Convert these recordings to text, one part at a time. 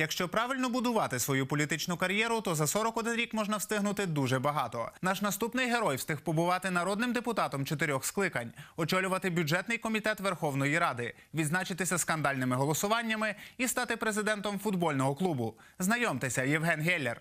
Якщо правильно будувати свою політичну кар'єру, то за 41 рік можна встигнути дуже багато. Наш наступний герой встиг побувати народним депутатом чотирьох скликань, очолювати бюджетний комітет Верховної Ради, відзначитися скандальними голосуваннями і стати президентом футбольного клубу. Знайомтеся, Євген Геллер.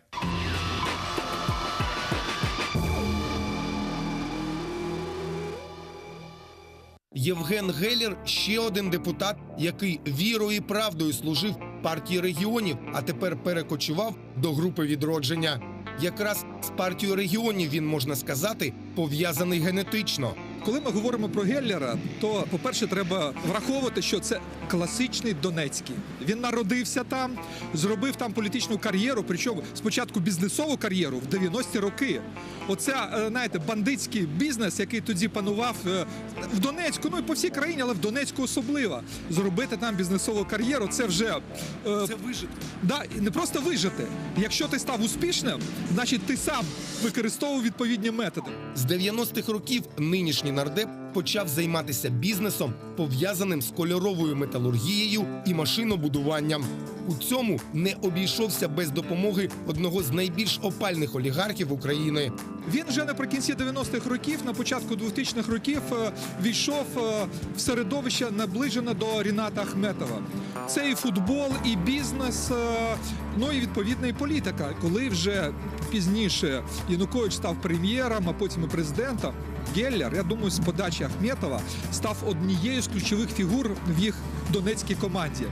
Євген Гелєр ще один депутат, який вірою і правдою служив партії регіонів, а тепер перекочував до групи відродження. Якраз з партією регіонів він можна сказати пов'язаний генетично. Коли ми говоримо про Геллера, то по-перше, треба враховувати, що це класичний Донецький. Він народився там, зробив там політичну кар'єру, причому спочатку бізнесову кар'єру в 90-ті роки. Оце, е, знаєте, бандитський бізнес, який тоді панував е, в Донецьку, ну і по всій країні, але в Донецьку особливо. Зробити там бізнесову кар'єру це вже це вижити. Да, не просто вижити. Якщо ти став успішним, значить ти сам використовував відповідні методи. З 90-х років нинішній нардеп почав займатися бізнесом, пов'язаним з кольоровою металургією і машинобудуванням. У цьому не обійшовся без допомоги одного з найбільш опальних олігархів України. Він вже наприкінці 90-х років, на початку 2000-х років, е, війшов е, в середовище наближене до Ріната Ахметова. Це і футбол, і бізнес, е, ну і відповідна і політика. Коли вже пізніше Янукович став прем'єром, а потім і президентом, Геллер, я думаю, з подачі Ахметова став однією з ключових фігур в їх донецькій команді.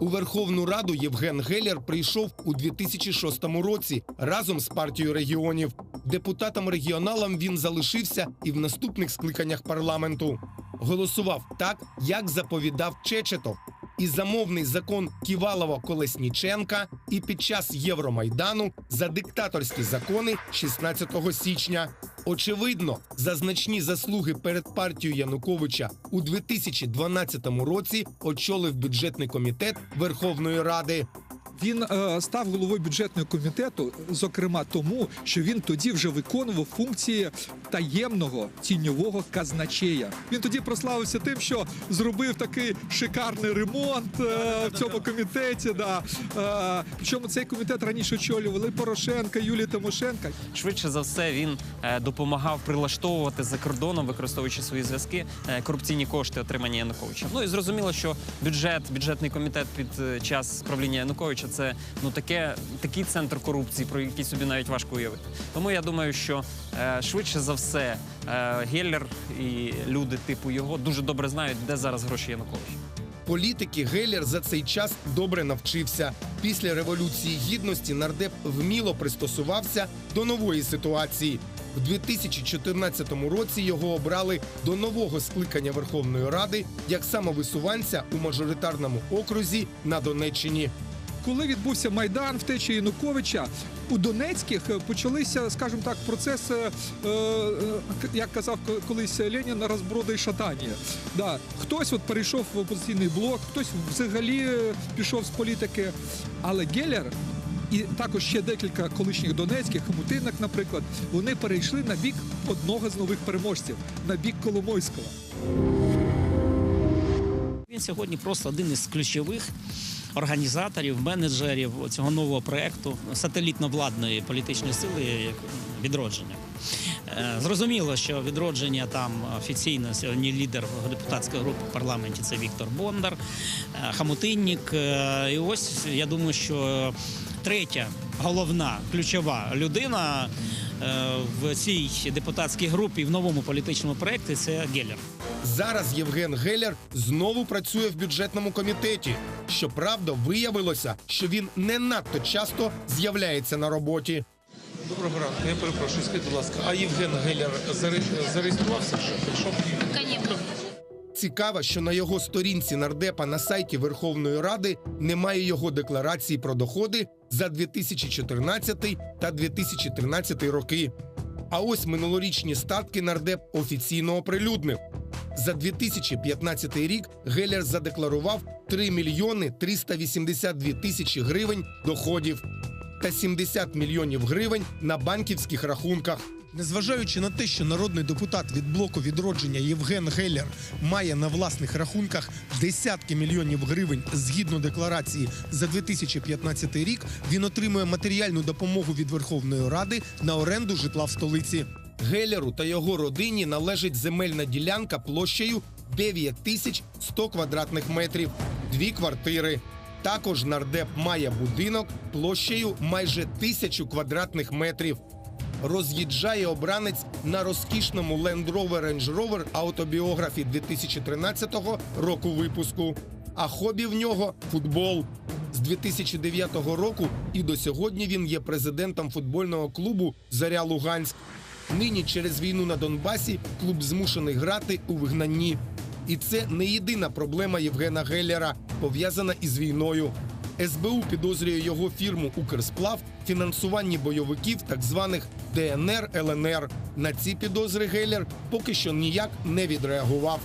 У Верховну Раду Євген Гелєр прийшов у 2006 році разом з партією регіонів. Депутатом регіоналом він залишився і в наступних скликаннях парламенту. Голосував так, як заповідав Чечетов. І замовний закон Ківалова Колесніченка, і під час Євромайдану за диктаторські закони 16 січня. Очевидно, за значні заслуги перед партією Януковича у 2012 році очолив бюджетний комітет Верховної Ради. Він е, став головою бюджетного комітету, зокрема тому, що він тоді вже виконував функції таємного тіньового казначея. Він тоді прославився тим, що зробив такий шикарний ремонт е, в цьому комітеті. Да. Е, причому цей комітет раніше очолювали Порошенка, Юлія Тимошенка. Швидше за все він е, допомагав прилаштовувати за кордоном, використовуючи свої зв'язки, е, корупційні кошти, отримані Януковичем. Ну і зрозуміло, що бюджет, бюджетний комітет під е, час правління Януковича це ну таке такий центр корупції, про який собі навіть важко уявити. Тому я думаю, що е, швидше за все е, Геллер і люди типу його дуже добре знають, де зараз гроші Януковича. Політики Гелєр за цей час добре навчився. Після революції гідності нардеп вміло пристосувався до нової ситуації. В 2014 році його обрали до нового скликання Верховної Ради як самовисуванця у мажоритарному окрузі на Донеччині. Коли відбувся майдан втечі Януковича, у Донецьких е, почалися, скажімо так, процеси, е, е, як казав колись Ленін, розброди і шатання. Да. Хтось от перейшов в опозиційний блок, хтось взагалі пішов з політики. Але Геллер і також ще декілька колишніх донецьких, Хомутинок, наприклад, вони перейшли на бік одного з нових переможців, на бік Коломойського. Він сьогодні просто один із ключових організаторів, менеджерів цього нового проекту сателітно-владної політичної сили відродження. Е, Зрозуміло, що відродження там офіційно сьогодні лідер депутатської групи в парламенті це Віктор Бондар, е, Хамутиннік. Е, І ось я думаю, що третя головна ключова людина в цій депутатській групі в новому політичному проєкті це Геллер. Зараз Євген Геллер знову працює в бюджетному комітеті. Щоправда, виявилося, що він не надто часто з'являється на роботі. Доброго ранку, я перепрошую, скажіть, будь ласка, а Євген Геляр заре- зареєструвався вже? Прийшов? Цікаво, що на його сторінці нардепа на сайті Верховної Ради немає його декларації про доходи за 2014 та 2013 роки. А ось минулорічні статки нардеп офіційно оприлюднив. За 2015 рік Гелєр задекларував 3 мільйони 382 тисячі гривень доходів та 70 мільйонів гривень на банківських рахунках. Незважаючи на те, що народний депутат від блоку відродження Євген Геллер має на власних рахунках десятки мільйонів гривень згідно декларації за 2015 рік, він отримує матеріальну допомогу від Верховної Ради на оренду житла в столиці. Геллеру та його родині належить земельна ділянка площею 9100 квадратних метрів, дві квартири. Також нардеп має будинок площею майже тисячу квадратних метрів. Роз'їжджає обранець на розкішному Land Rover Range Rover автобіографі 2013 року випуску. А хобі в нього футбол. З 2009 року і до сьогодні він є президентом футбольного клубу Заря Луганськ. Нині через війну на Донбасі клуб змушений грати у вигнанні. І це не єдина проблема Євгена Геллера, пов'язана із війною. СБУ підозрює його фірму Укрсплав в фінансуванні бойовиків так званих ДНР ЛНР. На ці підозри Гейлер поки що ніяк не відреагував.